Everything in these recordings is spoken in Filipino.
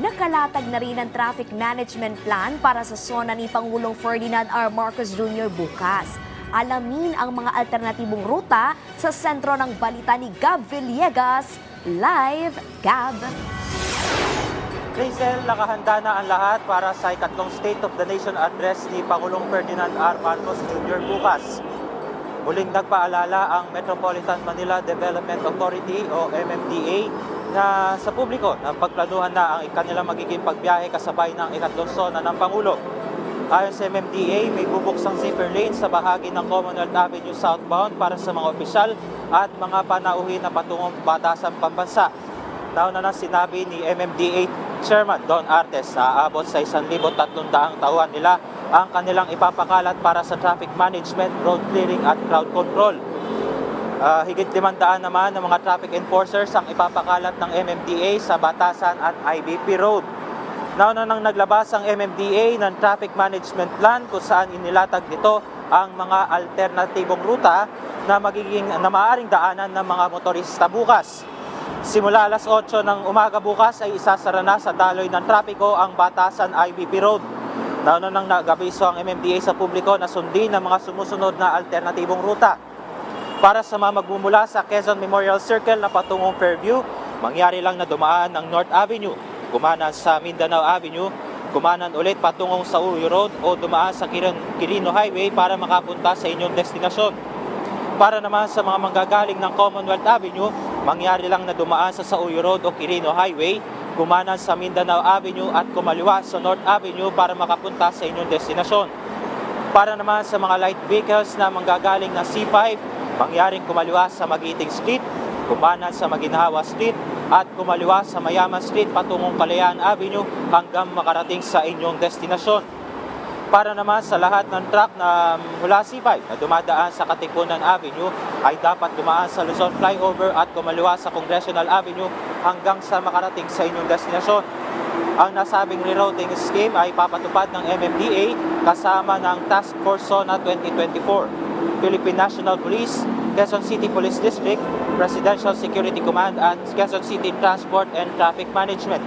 nakalatag na rin ang traffic management plan para sa zona ni Pangulong Ferdinand R. Marcos Jr. bukas. Alamin ang mga alternatibong ruta sa sentro ng balita ni Gab Villegas. Live, Gab! Hazel, nakahanda na ang lahat para sa ikatlong State of the Nation address ni Pangulong Ferdinand R. Marcos Jr. bukas. Muling nagpaalala ang Metropolitan Manila Development Authority o MMDA na sa publiko na pagplanuhan na ang kanilang magiging pagbiyahe kasabay ng ikatlong zona ng Pangulo. Ayon sa MMDA, may bubuksang zipper lane sa bahagi ng Commonwealth Avenue southbound para sa mga opisyal at mga panauhin na patungong batasan pambansa. Nauna na sinabi ni MMDA Chairman Don Artes na aabot sa 1,300 tauhan nila ang kanilang ipapakalat para sa traffic management, road clearing at crowd control. Ah, higit 500 naman ng mga traffic enforcers ang ipapakalat ng MMDA sa Batasan at IBP Road. Nauna nang naglabas ang MMDA ng traffic management plan kung saan inilatag nito ang mga alternatibong ruta na magiging na maaaring daanan ng mga motorista bukas. Simula alas 8 ng umaga bukas ay isasara na sa daloy ng trapiko ang Batasan IBP Road. Nauna nang nagabiso ang MMDA sa publiko na sundin ang mga sumusunod na alternatibong ruta. Para sa mga magmumula sa Quezon Memorial Circle na patungong Fairview, mangyari lang na dumaan ng North Avenue, kumanan sa Mindanao Avenue, kumanan ulit patungong sa Uyo Road o dumaan sa Quirino Highway para makapunta sa inyong destinasyon. Para naman sa mga manggagaling ng Commonwealth Avenue, mangyari lang na dumaan sa Sauyo Road o Quirino Highway, kumanan sa Mindanao Avenue at kumaliwa sa North Avenue para makapunta sa inyong destinasyon. Para naman sa mga light vehicles na manggagaling ng C5, mangyaring kumaliwa sa Magiting Street, kumanan sa Maginhawa Street, at kumaliwa sa Mayaman Street patungong Kalayaan Avenue hanggang makarating sa inyong destinasyon. Para naman sa lahat ng truck na mula C5 na dumadaan sa Katipunan Avenue ay dapat dumaan sa Luzon Flyover at kumaliwa sa Congressional Avenue hanggang sa makarating sa inyong destinasyon. Ang nasabing rerouting scheme ay papatupad ng MMDA kasama ng Task Force Zona 2024, Philippine National Police, Quezon City Police District, Presidential Security Command at Quezon City Transport and Traffic Management.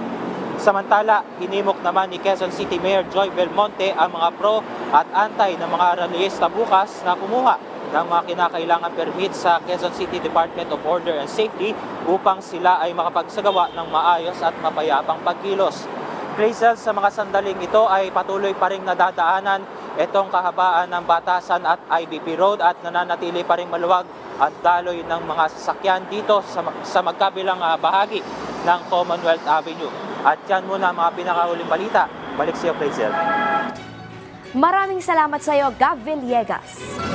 Samantala, hinimok naman ni Quezon City Mayor Joy Belmonte ang mga pro at anti ng mga rallyista bukas na kumuha ng mga kinakailangan permit sa Quezon City Department of Order and Safety upang sila ay makapagsagawa ng maayos at mapayapang pagkilos. Places sa mga sandaling ito ay patuloy pa rin nadadaanan itong kahabaan ng Batasan at IBP Road at nananatili pa rin maluwag ang daloy ng mga sasakyan dito sa, sa magkabilang ah, bahagi ng Commonwealth Avenue. At yan muna mga pinakahuling balita. Balik sa iyo. Maraming salamat sa iyo, Gab Villegas.